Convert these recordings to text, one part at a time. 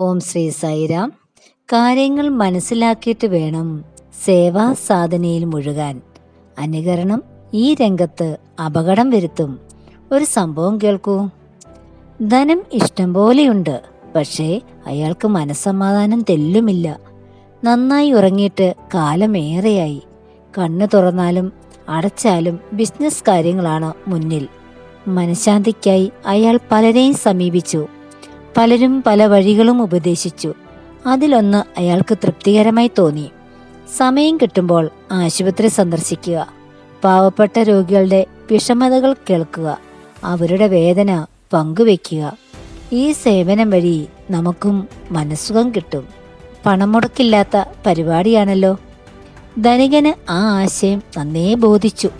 ഓം ശ്രീ സൈറാം കാര്യങ്ങൾ മനസ്സിലാക്കിയിട്ട് വേണം സേവാ സാധനയിൽ മുഴുകാൻ. അനുകരണം ഈ രംഗത്ത് അപകടം വരുത്തും. ഒരു സംഭവം കേൾക്കൂ. ധനം ഇഷ്ടം പോലെയുണ്ട് പക്ഷേ അയാൾക്ക് മനസ്സമാധാനം തെല്ലുമില്ല. നന്നായി ഉറങ്ങിയിട്ട് കാലമേറെയായി. കണ്ണു തുറന്നാലും അടച്ചാലും ബിസിനസ് കാര്യങ്ങളാണ് മുന്നിൽ. മനഃശാന്തിക്കായി അയാൾ പലരെയും സമീപിച്ചു. പലരും പല വഴികളും ഉപദേശിച്ചു. അതിലൊന്ന് അയാൾക്ക് തൃപ്തികരമായി തോന്നി. സമയം കിട്ടുമ്പോൾ ആശുപത്രി സന്ദർശിക്കുക. പാവപ്പെട്ട രോഗികളുടെ വിഷമതകൾ കേൾക്കുക. അവരുടെ വേദന പങ്കുവെക്കുക ഈ സേവനം വഴി നമുക്കും മനസ്സുഖം കിട്ടും. പണം മുടക്കില്ലാത്ത പരിപാടിയാണല്ലോ. ധനികന് ആ ആശയം നന്നേ ബോധിച്ചു.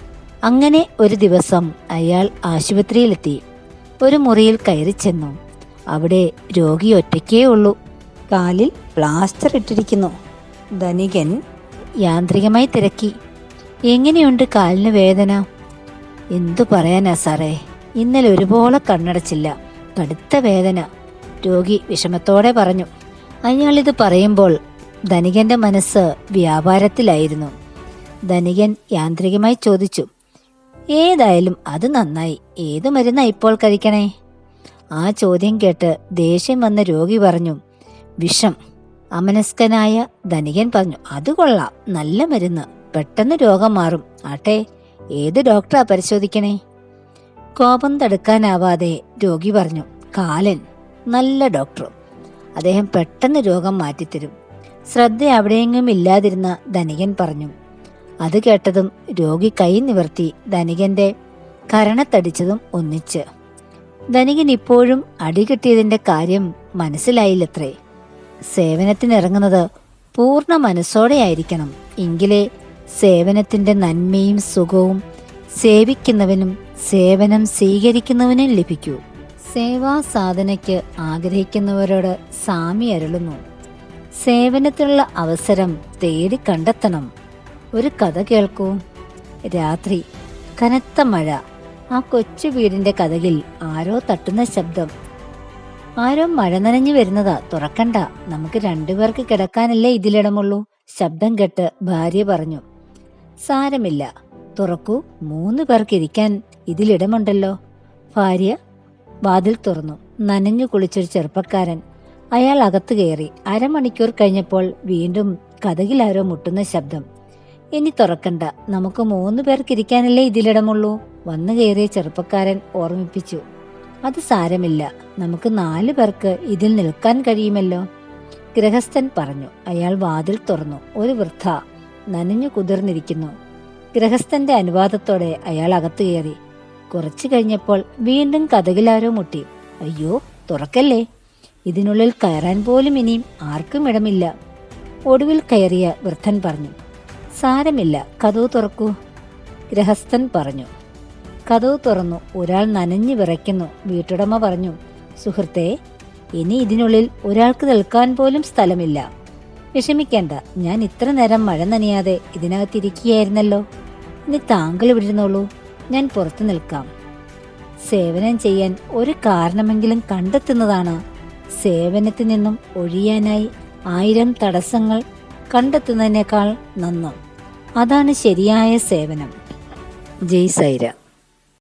അങ്ങനെ ഒരു ദിവസം അയാൾ ആശുപത്രിയിലെത്തി. ഒരു മുറിയിൽ കയറി ചെന്നു. അവിടെ രോഗി ഒറ്റയ്ക്കേ ഉള്ളൂ. കാലിൽ പ്ലാസ്റ്റർ ഇട്ടിരിക്കുന്നു. ധനികൻ യാന്ത്രികമായി തിരക്കി. എങ്ങനെയുണ്ട് കാലിന് വേദന? എന്തു പറയാനാ സാറേ ഇന്നലെ ഒരുപോലെ കണ്ണടച്ചില്ല. കടുത്ത വേദന. രോഗി വിഷമത്തോടെ പറഞ്ഞു. അയാളിത് പറയുമ്പോൾ ധനികന്റെ മനസ്സ് വ്യാപാരത്തിലായിരുന്നു. ധനികൻ യാന്ത്രികമായി ചോദിച്ചു. ഏതായാലും അത് നന്നായി. ഏത് മരുന്നാ ഇപ്പോൾ കഴിക്കണേ? ആ ചോദ്യം കേട്ട് ദേഷ്യം വന്ന രോഗി പറഞ്ഞു വിഷം. അമനസ്കനായ ധനികൻ പറഞ്ഞു അത് കൊള്ളാം നല്ല മരുന്ന് പെട്ടെന്ന് രോഗം മാറും. ആട്ടെ ഏത് ഡോക്ടറാ പരിശോധിക്കണേ? കോപം തടുക്കാനാവാതെ രോഗി പറഞ്ഞു കാലൻ നല്ല ഡോക്ടർ അദ്ദേഹം പെട്ടെന്ന് രോഗം മാറ്റിത്തരും. ശ്രദ്ധ അവിടെയെങ്ങും ഇല്ലാതിരുന്ന ധനികൻ പറഞ്ഞു അത് കേട്ടതും രോഗി കൈ നിവർത്തി ധനികന്റെ കരണത്തടിച്ചതും ഒന്നിച്ച്. ധനികൻ ഇപ്പോഴും അടികിട്ടിയതിന്റെ കാര്യം മനസ്സിലായില്ലത്രേ. സേവനത്തിനിറങ്ങുന്നത് പൂർണ മനസ്സോടെയായിരിക്കണം. എങ്കിലേ സേവനത്തിന്റെ നന്മയും സുഖവും സേവിക്കുന്നവനും സേവനം സ്വീകരിക്കുന്നവനും ലഭിക്കൂ. സേവാ സാധനയ്ക്ക് ആഗ്രഹിക്കുന്നവരോട് സാമി അരുളുന്നു. സേവനത്തിനുള്ള അവസരം തേടി കണ്ടെത്തണം. ഒരു കഥ കേൾക്കൂ. രാത്രി കനത്ത മഴ. ആ കൊച്ചു വീടിന്റെ കഥകിൽ ആരോ തട്ടുന്ന ശബ്ദം. ആരോ മഴ നനഞ്ഞു വരുന്നതാ. തുറക്കണ്ട. നമുക്ക് രണ്ടുപേർക്ക് കിടക്കാനല്ലേ ഇതിലിടമുള്ളൂ. ശബ്ദം കേട്ട് ഭാര്യ പറഞ്ഞു. സാരമില്ല. തുറക്കൂ. മൂന്ന് പേർക്ക് ഇരിക്കാൻ ഇതിലിടമുണ്ടല്ലോ. ഭാര്യ വാതിൽ തുറന്നു. നനഞ്ഞു കുളിച്ചൊരു ചെറുപ്പക്കാരൻ. അയാൾ അകത്തു കയറി. അരമണിക്കൂർ കഴിഞ്ഞപ്പോൾ വീണ്ടും കഥകിൽ ആരോ മുട്ടുന്ന ശബ്ദം. ഇനി തുറക്കണ്ട. നമുക്ക് മൂന്ന് പേർക്ക് ഇരിക്കാനല്ലേ ഇതിലിടമുള്ളൂ. വന്നു കയറിയ ചെറുപ്പക്കാരൻ ഓർമ്മിപ്പിച്ചു. അത് സാരമില്ല. നമുക്ക് നാലു പേർക്ക് ഇതിൽ നിൽക്കാൻ കഴിയുമല്ലോ? ഗൃഹസ്ഥൻ പറഞ്ഞു. അയാൾ വാതിൽ തുറന്നു. ഒരു വൃദ്ധ നനഞ്ഞു കുതിർന്നിരിക്കുന്നു. ഗൃഹസ്ഥന്റെ അനുവാദത്തോടെ അയാൾ അകത്തു കയറി. കുറച്ചു കഴിഞ്ഞപ്പോൾ വീണ്ടും കഥകിലാരോ മുട്ടി. അയ്യോ തുറക്കല്ലേ? ഇതിനുള്ളിൽ കയറാൻ പോലും ഇനിയും ആർക്കും ഇടമില്ല. ഒടുവിൽ കയറിയ വൃദ്ധൻ പറഞ്ഞു. സാരമില്ല. കഥവ് തുറക്കൂ. ഗൃഹസ്ഥൻ പറഞ്ഞു. കഥവ് തുറന്നു. ഒരാൾ നനഞ്ഞു വിറയ്ക്കുന്നു. വീട്ടുടമ പറഞ്ഞു സുഹൃത്തെ ഇനി ഇതിനുള്ളിൽ ഒരാൾക്ക് നിൽക്കാൻ പോലും സ്ഥലമില്ല. വിഷമിക്കേണ്ട ഞാൻ ഇത്ര നേരം മഴ നനയാതെ ഇതിനകത്തിരിക്കുകയായിരുന്നല്ലോ. ഇനി താങ്കൾ ഇവിടെ ഞാൻ പുറത്തു നിൽക്കാം. സേവനം ചെയ്യാൻ ഒരു കാരണമെങ്കിലും കണ്ടെത്തുന്നതാണ്. സേവനത്തിൽ നിന്നും ഒഴിയാനായി ആയിരം തടസ്സങ്ങൾ കണ്ടെത്തുന്നതിനേക്കാൾ നന്ന്. അതാണ് ശരിയായ സേവനം. ജയ് സൈര.